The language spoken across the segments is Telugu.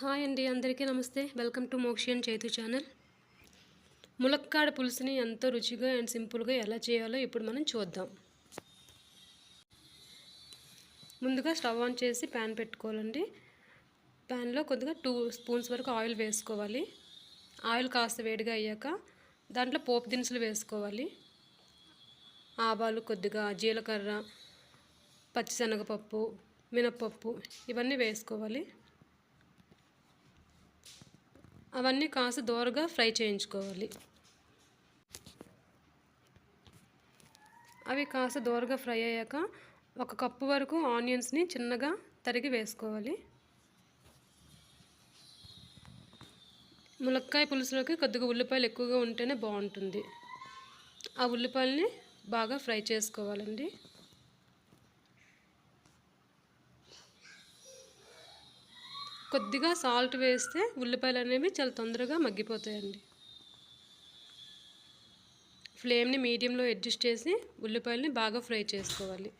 హాయ్ అండి అందరికీ నమస్తే. వెల్కమ్ టు మోక్షియన్ చేతు ఛానల్. ములక్కాడ పులుసుని ఎంతో రుచిగా అండ్ సింపుల్గా ఎలా చేయాలో ఇప్పుడు మనం చూద్దాం. ముందుగా స్టవ్ ఆన్ చేసి ప్యాన్ పెట్టుకోవాలండి. ప్యాన్లో కొద్దిగా టూ స్పూన్స్ వరకు ఆయిల్ వేసుకోవాలి. ఆయిల్ కాస్త వేడిగా అయ్యాక దాంట్లో పోపు దినుసులు వేసుకోవాలి. ఆవాలు కొద్దిగా జీలకర్ర పచ్చిశనగపప్పు మినప్పప్పు ఇవన్నీ వేసుకోవాలి. అవన్నీ కాస్త దోరగా ఫ్రై చేయించుకోవాలి. అవి కాస్త దోరగా ఫ్రై అయ్యాక ఒక కప్పు వరకు ఆనియన్స్ని చిన్నగా తరిగి వేసుకోవాలి. ములక్కాయ పులుసులోకి కొద్దిగా ఉల్లిపాయలు ఎక్కువగా ఉంటేనే బాగుంటుంది. ఆ ఉల్లిపాయలని బాగా ఫ్రై చేసుకోవాలండి. కొద్దిగా సాల్ట్ వేస్తే ఉల్లిపాయలు అనేవి చాలా తొందరగా మగ్గిపోతాయండి. ఫ్లేమ్ని మీడియంలో అడ్జస్ట్ చేసి ఉల్లిపాయలని బాగా ఫ్రై చేసుకోవాలి.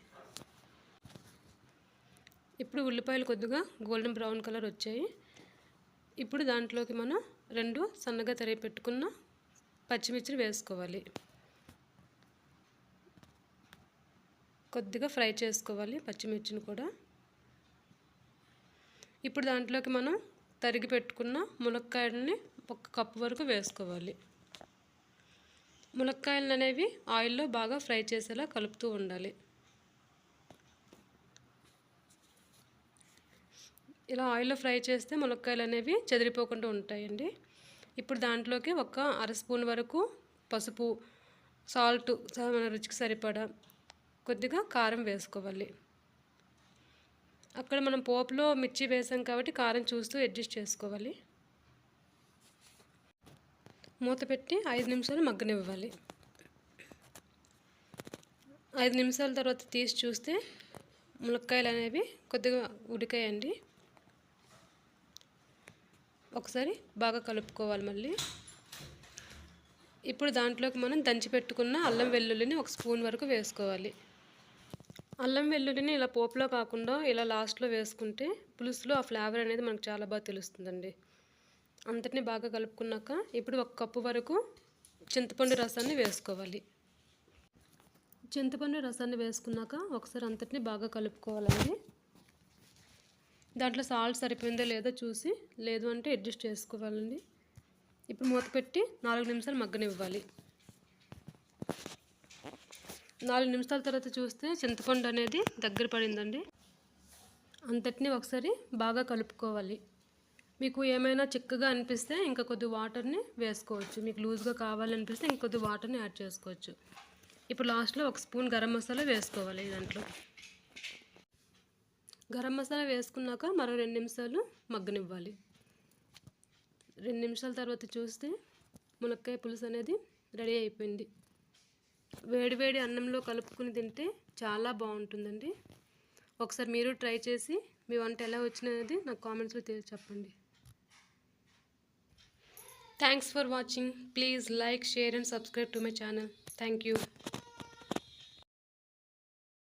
ఇప్పుడు ఉల్లిపాయలు కొద్దిగా గోల్డెన్ బ్రౌన్ కలర్ వచ్చాయి. ఇప్పుడు దాంట్లోకి మనం రెండు సన్నగా తరిగి పెట్టుకున్న పచ్చిమిర్చిని వేసుకోవాలి. కొద్దిగా ఫ్రై చేసుకోవాలి పచ్చిమిర్చిని కూడా. ఇప్పుడు దాంట్లోకి మనం తరిగి పెట్టుకున్న ములక్కాయలని ఒక కప్పు వరకు వేసుకోవాలి. మునక్కాయలు అనేవి ఆయిల్లో బాగా ఫ్రై చేసేలా కలుపుతూ ఉండాలి. ఇలా ఆయిల్లో ఫ్రై చేస్తే ములక్కాయలు అనేవి చెదిరిపోకుండా ఉంటాయండి. ఇప్పుడు దాంట్లోకి ఒక అర స్పూన్ వరకు పసుపు సాల్ట్ మన రుచికి సరిపడా కొద్దిగా కారం వేసుకోవాలి. అక్కడ మనం పోపులో మిర్చి వేసాం కాబట్టి కారం చూస్తూ అడ్జస్ట్ చేసుకోవాలి. మూత పెట్టి ఐదు నిమిషాలు మగ్గనివ్వాలి. ఐదు నిమిషాల తర్వాత తీసి చూస్తే ములక్కాయలు అనేవి కొద్దిగా ఉడికాయండి. ఒకసారి బాగా కలుపుకోవాలి మళ్ళీ. ఇప్పుడు దాంట్లోకి మనం దంచి పెట్టుకున్న అల్లం వెల్లుల్లిని ఒక స్పూన్ వరకు వేసుకోవాలి. అల్లం వెల్లుల్లిని ఇలా పోపులో కాకుండా ఇలా లాస్ట్లో వేసుకుంటే పులుసులో ఆ ఫ్లేవర్ అనేది మనకు చాలా బాగా తెలుస్తుందండి. అంతటిని బాగా కలుపుకున్నాక ఇప్పుడు ఒక కప్పు వరకు చింతపండు రసాన్ని వేసుకోవాలి. చింతపండు రసాన్ని వేసుకున్నాక ఒకసారి అంతటిని బాగా కలుపుకోవాలండి. దాంట్లో సాల్ట్ సరిపోయిందో లేదో చూసి లేదు అంటే అడ్జస్ట్ చేసుకోవాలండి. ఇప్పుడు మూత పెట్టి నాలుగు నిమిషాలు మగ్గనివ్వాలి. నాలుగు నిమిషాల తర్వాత చూస్తే చింతపండు అనేది దగ్గర పడిందండి. అంతటిని ఒకసారి బాగా కలుపుకోవాలి. మీకు ఏమైనా చిక్కగా అనిపిస్తే ఇంకా కొద్ది వాటర్ని వేసుకోవచ్చు. మీకు లూజ్గా కావాలనిపిస్తే ఇంకొద్ది వాటర్ని యాడ్ చేసుకోవచ్చు. ఇప్పుడు లాస్ట్లో ఒక స్పూన్ గరం మసాలా వేసుకోవాలి దాంట్లో. గరం మసాలా వేసుకున్నాక మరో రెండు నిమిషాలు మగ్గనివ్వాలి. రెండు నిమిషాల తర్వాత చూస్తే మునక్కాయ పులుసు అనేది రెడీ అయిపోయింది. వేడివేడి అన్నంలో కలుపుకుని తింటే చాలా బాగుంటుందండి. ఒకసారి మీరు ట్రై చేసి మీ వంట ఎలా వచ్చినది నాకు కామెంట్స్లో తెలిసి చెప్పండి. Thanks for watching please like share and subscribe to my channel thank you